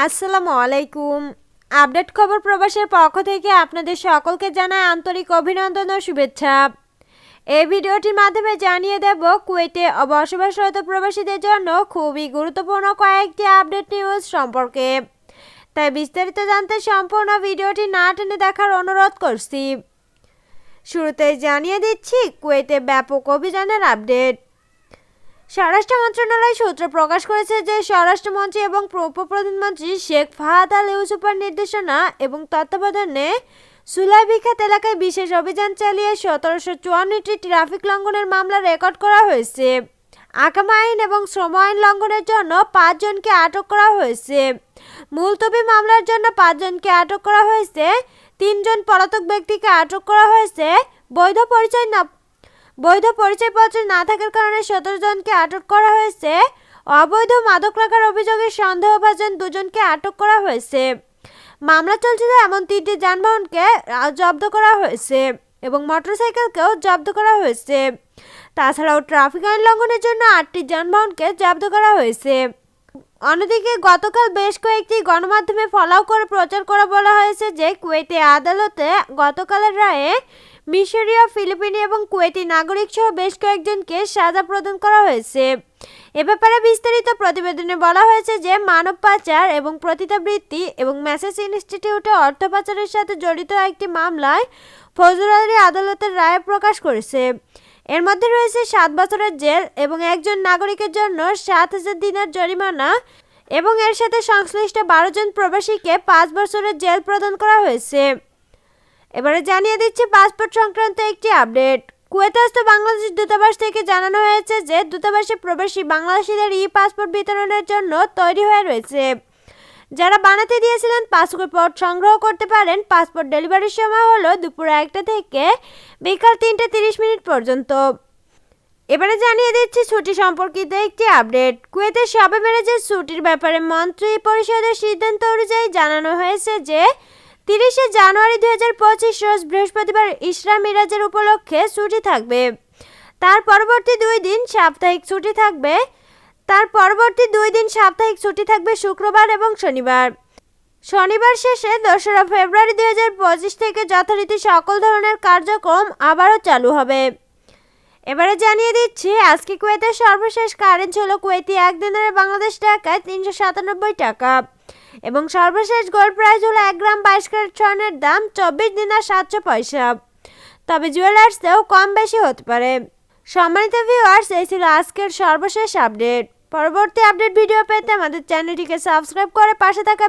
আসসালামু আলাইকুম। আপডেট খবর প্রবাসের পক্ষ থেকে আপনাদের সকলকে জানায় আন্তরিক অভিনন্দন ও শুভেচ্ছা। এই ভিডিওটির মাধ্যমে জানিয়ে দেব, কুয়েতে বসবাসরত প্রবাসীদের জন্য খুবই গুরুত্বপূর্ণ কয়েকটি আপডেট নিউজ সম্পর্কে। তাই বিস্তারিত জানতে সম্পূর্ণ ভিডিওটি না টেনে দেখার অনুরোধ করছি। শুরুতেই জানিয়ে দিচ্ছি, কুয়েতে ব্যাপক অভিযানের আপডেট। স্বরাষ্ট্র মন্ত্রণালয় সূত্র প্রকাশ করেছে যে স্বরাষ্ট্রমন্ত্রী এবং উপপ্রধানমন্ত্রী শেখ ফাহাদ আল ইউসুফের নির্দেশনা এবং তত্ত্বাবধানে সুলাই বিখ্যাত এলাকায় বিশেষ অভিযান চালিয়ে সতেরোশো চুয়ান্নটি ট্রাফিক লঙ্ঘনের মামলা রেকর্ড করা হয়েছে। আকামা আইন এবং শ্রম আইন লঙ্ঘনের জন্য পাঁচজনকে আটক করা হয়েছে। মুলতবি মামলার জন্য পাঁচজনকে আটক করা হয়েছে। তিনজন পলাতক ব্যক্তিকে আটক করা হয়েছে। বৈধ পরিচয় না বৈধ পরিচয়পত্র না থাকার কারণে সতেরো জনকে আটক করা হয়েছে। অবৈধ মাদক রাখার অভিযোগে সন্দেহভাজন দুজনকে আটক করা হয়েছে। মামলা চলছিল এমন তিনটি যানবাহনকে জব্দ করা হয়েছে এবং মোটরসাইকেলকেও জব্দ করা হয়েছে। তাছাড়াও ট্রাফিক আইন লঙ্ঘনের জন্য আটটি যানবাহনকে জব্দ করা হয়েছে। অন্যদিকে গতকাল বেশ কয়েকটি গণমাধ্যমে ফলাও করে প্রচার করা বলা হয়েছে যে কুয়েতে আদালতে গতকালের রায়ে মিশরীয়, ফিলিপিনি এবং কুয়েতি নাগরিক সহ বেশ কয়েকজনকে সাজা প্রদান করা হয়েছে। এ ব্যাপারে বিস্তারিত প্রতিবেদনে বলা হয়েছে যে, মানব পাচার এবং প্রতিতাবৃত্তি এবং ম্যাসেজ ইনস্টিটিউটে অর্থ পাচারের সাথে জড়িত একটি মামলায় ফৌজদারি আদালতের রায় প্রকাশ করেছে। এর মধ্যে রয়েছে সাত বছরের জেল এবং একজন নাগরিকের জন্য সাত হাজার দিনের জরিমানা এবং এর সাথে সংশ্লিষ্ট বারো জন প্রবাসীকে পাঁচ বছরের জেল প্রদান করা হয়েছে। এবারে জানিয়ে দিচ্ছি পাসপোর্ট সংক্রান্ত একটি আপডেট। কুয়েতস্থ বাংলাদেশ দূতাবাস থেকে জানানো হয়েছে যে, দূতাবাসে প্রবাসী বাংলাদেশিদের ই পাসপোর্ট বিতরণের জন্য তৈরি হয়ে রয়েছে। যারা বানাতে দিয়েছিলেন পাসপোর্ট সংগ্রহ করতে পারেন, পাসপোর্ট ডেলিভারির সময় হলো দুপুর একটা থেকে বিকাল তিনটে তিরিশ মিনিট পর্যন্ত। এবারে জানিয়ে দিচ্ছি ছুটি সম্পর্কিত একটি আপডেট। কুয়েতের সবে ম্যারেজের ছুটির ব্যাপারে মন্ত্রী পরিষদের সিদ্ধান্ত অনুযায়ী জানানো হয়েছে যে তিরিশে জানুয়ারি দুই হাজার পঁচিশ রোজ বৃহস্পতিবার ইসরা মিরাজের উপলক্ষে ছুটি থাকবে। তার পরবর্তী দুই দিন সাপ্তাহিক ছুটি থাকবে। তার পরবর্তী দুই দিন সাপ্তাহিক ছুটি থাকবে শুক্রবার এবং শনিবার। শনিবার শেষে দোসরা ফেব্রুয়ারি দুই হাজার পঁচিশ থেকে যথারীতি সকল ধরনের কার্যক্রম আবারও চালু হবে। এবারে জানিয়ে দিচ্ছি, আজকে কুয়েতের সর্বশেষ কারেন্ট হলো কুয়েতি একদিনের বাংলাদেশ টাকায় তিনশো সাতানব্বই টাকা। এবং সর্বশেষ গোল্ড প্রাইস হলো এক গ্রাম বাইশ ক্যারেট স্বর্ণের দাম চব্বিশ দিনার সাতশো পয়সা। তবে জুয়েলার্সেও কম বেশি হতে পারে। সম্মানিত ভিউয়ার্স এই ছিল আজকের সর্বশেষ আপডেট পরবর্তী আপডেট ভিডিও পেতে আমাদের চ্যানেলটিকে সাবস্ক্রাইব করে পাশে থাকা